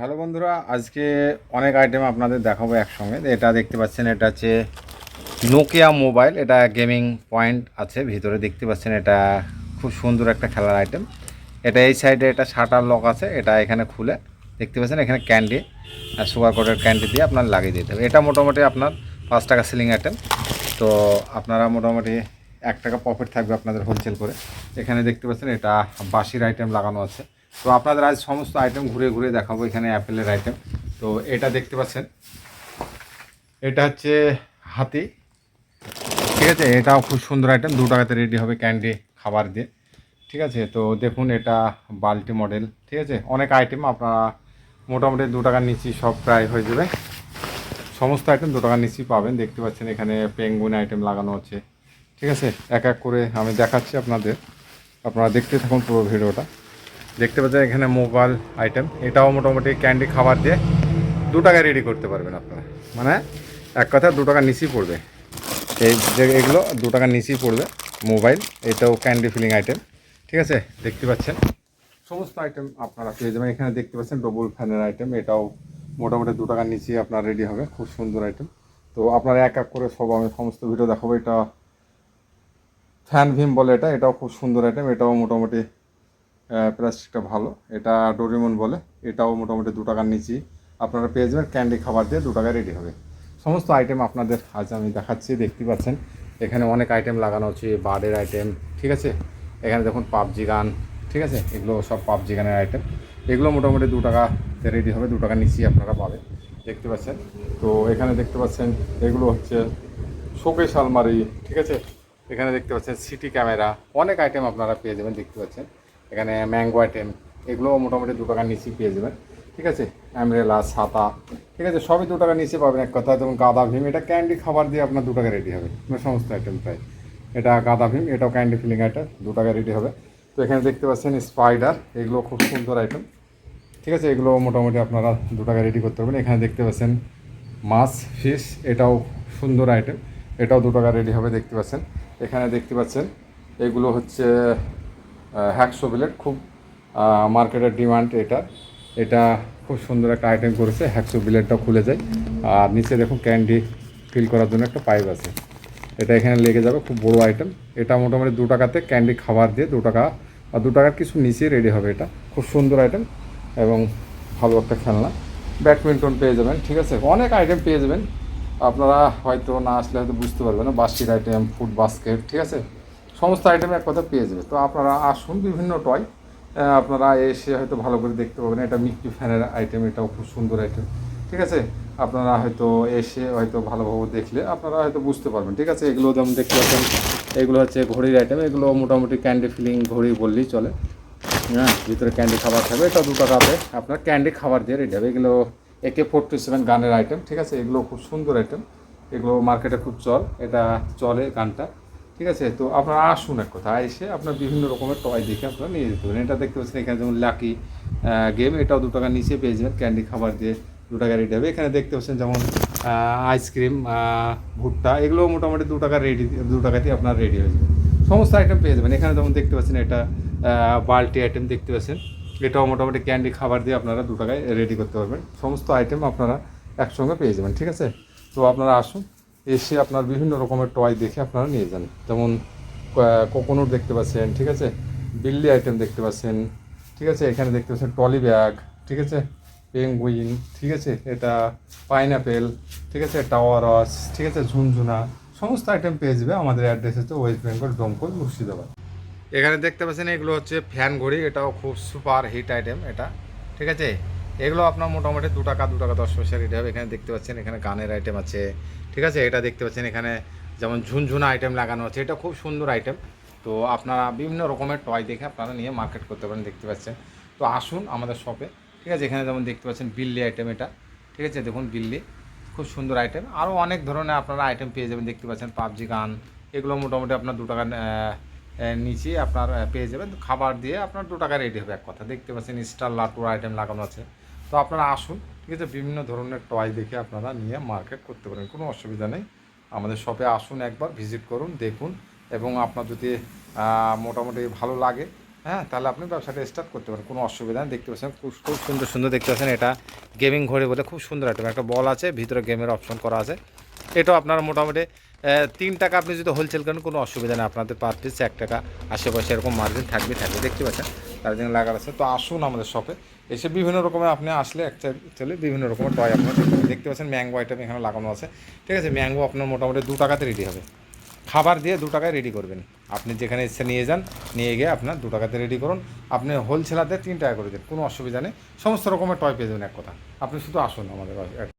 Hello বন্ধুরা, আজকে অনেক আইটেম আপনাদের দেখাবো একসঙ্গে। এটা দেখতে পাচ্ছেন, এটা হচ্ছে নোকিয়া মোবাইল এটা গেমিং পয়েন্ট আছে, ভিতরে দেখতে পাচ্ছেন, এটা খুব সুন্দর একটা খেলার আইটেম এটা এই সাইডে এটা শাটার লক আছে, এটা এখানে খুলে দেখতে পাচ্ছেন, এখানে ক্যান্ডি আর সুগার কোটের ক্যান্ডি দিয়ে আপনার লাগিয়ে দিতে হবে। এটা মোটামুটি আপনার পাঁচ টাকা সিলিং আইটেম তো আপনারা মোটামুটি এক টাকা প্রফিট থাকবে আপনাদের হোলসেল করে। এখানে দেখতে পাচ্ছেন, এটা বাসির আইটেম লাগানো আছে। তো আপনাদের আজ সমস্ত আইটেম ঘুরে ঘুরে দেখাবো, এখানে অ্যাপেলের আইটেম তো এটা দেখতে পাচ্ছেন। এটা হচ্ছে হাতি। ঠিক আছে, এটাও খুব সুন্দর আইটেম দু টাকাতে রেডি হবে ক্যান্ডি খাবার দিয়ে। ঠিক আছে, তো দেখুন, এটা বাল্টি মডেল ঠিক আছে, অনেক আইটেম আপনারা মোটামুটি দু টাকার নিচেই সব প্রায় হয়ে যাবে। সমস্ত আইটেম দু টাকার নিচেই পাবেন। দেখতে পাচ্ছেন, এখানে পেঙ্গুইন আইটেম লাগানো আছে। ঠিক আছে, এক এক করে আমি দেখাচ্ছি আপনাদের। আপনারা দেখতে থাকুন পুরো ভিডিওটা। দেখতে পাচ্ছেন এখানে মোবাইল আইটেম। এটাও মোটামুটি ক্যান্ডি খাবার দিয়ে দু টাকায় রেডি করতে পারবেন আপনারা। মানে এক কথা, দু টাকার নিচেই পড়বে। এই যে এগুলো দু টাকার নিচেই পড়বে মোবাইল। এটাও ক্যান্ডি ফিলিং আইটেম। ঠিক আছে? দেখতে পাচ্ছেন। সমস্ত আইটেম আপনারা পেয়ে যাবেন। এখানে দেখতে পাচ্ছেন ডবল ফ্যানের আইটেম। এটাও মোটামুটি দু টাকার নিচে আপনার রেডি হবে। খুব সুন্দর আইটেম। তো আপনারা এক এক করে সব আমি সমস্ত ভিডিও দেখাবো। এটা ফ্যান ভিম বলে এটা। এটাও খুব সুন্দর আইটেম। এটাও মোটামুটি প্লাস্টিকটা ভালো। এটা ডোরিমন বলে। এটাও মোটামুটি দু টাকার নিচেই। আপনারা পেয়ে যাবেন ক্যান্ডি খাবার দিয়ে দু টাকায় রেডি হবে। সমস্ত আইটেম আপনাদের আজ আমি দেখাচ্ছি, দেখতে পাচ্ছেন। এখানে অনেক আইটেম লাগানো হচ্ছে বার্ডের আইটেম ঠিক আছে? এখানে দেখুন পাবজি গান, ঠিক আছে? এগুলো সব পাবজি গানের আইটেম এগুলো মোটামুটি দু টাকাতে রেডি হবে, দু টাকার নিচেই আপনারা পাবেন। দেখতে পাচ্ছেন? তো এখানে দেখতে পাচ্ছেন, এগুলো হচ্ছে শোকেশ আলমারি, ঠিক আছে? এখানে দেখতে পাচ্ছেন সিটি ক্যামেরা। অনেক আইটেম আপনারা পেয়ে যাবেন, দেখতে পাচ্ছেন। এখানে ম্যাঙ্গো আইটেম এগুলো মোটামুটি দু টাকার নিচেই পেয়ে যাবেন। ঠিক আছে? অ্যামরেলা ছাতা ঠিক আছে? সবই দু টাকার নিচে পাবেন। এক কথা, যেমন গাঁদা ভীম, এটা ক্যান্ডি খাবার দিয়ে আপনার দু টাকা রেডি হবে। সমস্ত আইটেম প্রায় এটা গাঁদা ভীম, এটাও ক্যান্ডি ফিলিং আইটেম দু টাকা রেডি হবে। তো এখানে দেখতে পাচ্ছেন স্পাইডার এগুলো খুব সুন্দর আইটেম ঠিক আছে? এগুলো মোটামুটি আপনারা দু টাকা রেডি করতে পারবেন। এখানে দেখতে পাচ্ছেন মাছ ফিশ এটাও সুন্দর আইটেম এটাও দু টাকা রেডি হবে, দেখতে পাচ্ছেন। এখানে দেখতে পাচ্ছেন, এগুলো হচ্ছে হ্যাকশো বিলেট খুব মার্কেটের ডিমান্ড এটা। এটা খুব সুন্দর একটা আইটেম করেছে হ্যাকশো বিলেটটা খুলে যায়। আর নিচে দেখুন ক্যান্ডি ফিল করার জন্য একটা পাইপ আছে। এটা এখানে লেগে যাবে, খুব বড় আইটেম এটা মোটামুটি দু টাকাতে ক্যান্ডি খাবার দিয়ে দু টাকা বা দু টাকার কিছু নিচে রেডি হবে এটা। খুব সুন্দর আইটেম এবং ভালো একটা খেলনা। ব্যাডমিন্টন পেয়ে যাবেন, ঠিক আছে? অনেক আইটেম পেয়ে যাবেন। আপনারা হয়তো না আসলে হয়তো বুঝতে পারবেন না আইটেম ফুড বাস্কেট ঠিক আছে? সমস্ত আইটেম এক কথা পেয়ে যাবে। তো আপনারা আসুন বিভিন্ন টয় আপনারা এসে হয়তো ভালো করে দেখতে পাবেন। এটা মিক্কি ফ্যানের আইটেম এটাও খুব সুন্দর আইটেম ঠিক আছে? আপনারা হয়তো এসে হয়তো ভালোভাবে দেখলে আপনারা হয়তো বুঝতে পারবেন, ঠিক আছে? এগুলো যেমন দেখতে পাচ্ছেন, এগুলো হচ্ছে ঘড়ির আইটেম এগুলো মোটামুটি ক্যান্ডি ফিলিং ঘড়ি বললেই চলে। হ্যাঁ ভিতরে ক্যান্ডি খাবার থাকবে, এটা দু টাকাতে আপনার ক্যান্ডি খাবার দিয়ে রেডি হবে। এগুলো একে ফোরটি সেভেন গানের আইটেম ঠিক আছে? এগুলো খুব সুন্দর আইটেম এগুলো মার্কেটে খুব চল, এটা চলে গানটা। ঠিক আছে? তো আপনারা আসুন এক কথা, এসে আপনার বিভিন্ন রকমের টয় দেখে আপনারা নিয়ে যেতে পারেন। এটা দেখতে পাচ্ছেন এখানে যেমন লাকি গেম এটাও দু টাকার নিচে পেয়ে যাবেন। ক্যান্ডি খাবার দিয়ে দু টাকা রেডি হবে। এখানে দেখতে পাচ্ছেন যেমন আইসক্রিম ভুট্টা এগুলো মোটামুটি দু টাকা রেডি দু টাকাতেই আপনার রেডি হয়ে যাবে। সমস্ত আইটেম পেয়ে যাবেন। এখানে যেমন দেখতে পাচ্ছেন এটা বালতি আইটেম দেখতে পাচ্ছেন। এটাও মোটামুটি ক্যান্ডি খাবার দিয়ে আপনারা দু টাকায় রেডি করতে পারবেন। সমস্ত আইটেম আপনারা একসঙ্গে পেয়ে যাবেন। ঠিক আছে? তো আপনারা আসুন। এসে আপনার বিভিন্ন রকমের টয় দেখে আপনারা নিয়ে যান। যেমন কোকোনুট দেখতে পাচ্ছেন, ঠিক আছে? বিল্লি আইটেম দেখতে পাচ্ছেন, ঠিক আছে? এখানে দেখতে পাচ্ছেন টলি ব্যাগ ঠিক আছে? পেঙ্গুইন ঠিক আছে? এটা পাইনাপেল ঠিক আছে? টাওয়ারস ঠিক আছে? ঝুনঝুনা, সমস্ত আইটেম পেয়ে যাবে আমাদের অ্যাড্রেস হচ্ছে ওয়েস্ট বেঙ্গল ডোমকল মুর্শিদাবাদ। এখানে দেখতে পাচ্ছেন, এগুলো হচ্ছে ফ্যান ঘড়ি, এটাও খুব সুপার হিট আইটেম এটা, ঠিক আছে? এগুলো আপনার মোটামুটি দু টাকা দু টাকা, দশ পয়সা রেট হবে। এখানে দেখতে পাচ্ছেন, এখানে গানের আইটেম আছে ঠিক আছে? এটা দেখতে পাচ্ছেন এখানে যেমন ঝুনঝুনা আইটেম লাগানো আছে। এটা খুব সুন্দর আইটেম তো আপনারা বিভিন্ন রকমের টয় দেখে আপনারা নিয়ে মার্কেট করতে পারেন, দেখতে পাচ্ছেন। তো আসুন আমাদের শপে ঠিক আছে? এখানে যেমন দেখতে পাচ্ছেন বিল্লি আইটেম এটা। ঠিক আছে? দেখুন বিল্লি। খুব সুন্দর আইটেম আরও অনেক ধরনের আপনারা আইটেম পেয়ে যাবেন, দেখতে পাচ্ছেন পাবজি গান। এগুলো মোটামুটি আপনার দু টাকা নিচে আপনার পেয়ে যাবেন। খাবার দিয়ে আপনার দু টাকা রেডি হবে এক কথা। দেখতে পাচ্ছেন স্টার লাটুর আইটেম লাগানো আছে। তো আপনারা আসুন, ঠিক আছে? বিভিন্ন ধরনের টয় দেখে আপনারা নিয়ে মার্কেট করতে পারেন, কোনো অসুবিধা নেই। আমাদের শপে আসুন একবার ভিজিট করুন, দেখুন এবং আপনার যদি মোটামুটি ভালো লাগে হ্যাঁ তাহলে আপনি ব্যবসাটা স্টার্ট করতে পারেন, কোনো অসুবিধা নেই। দেখতে পাচ্ছেন, খুব খুব সুন্দর সুন্দর দেখতে পাচ্ছেন এটা গেমিং ঘড়ি বলে, খুব সুন্দর একটা একটা বল আছে, ভিতরে গেমের অপশন করা আছে। এটাও আপনার মোটামুটি তিন টাকা আপনি যদি হোলসেল করেন, কোনো অসুবিধা নেই। আপনাদের পার পিস এক টাকা, আশেপাশে এরকম মার্জিন থাকবে থাকবে। দেখতে পাচ্ছেন জন্য লাগার আছে। তো আসুন আমাদের শপে এসে বিভিন্ন রকমের আপনি আসলে অ্যাকচুয়ালি বিভিন্ন রকমের টয় আপনার দেখতে পাচ্ছেন ম্যাঙ্গো আইটেম এখানে লাগানো আছে। ঠিক আছে ম্যাঙ্গো আপনার মোটামুটি দু টাকাতে রেডি হবে। খাবার দিয়ে দু টাকায় রেডি করবেন। আপনি যেখানে ইচ্ছে নিয়ে যান, নিয়ে গিয়ে আপনার দু টাকাতে রেডি করুন। আপনি হোলসেলারদের তিন টাকা করে দিন, কোনো অসুবিধা নেই। সমস্ত রকমের টয় পেয়ে যাবেন এক কথা। আপনি শুধু আসুন আমাদের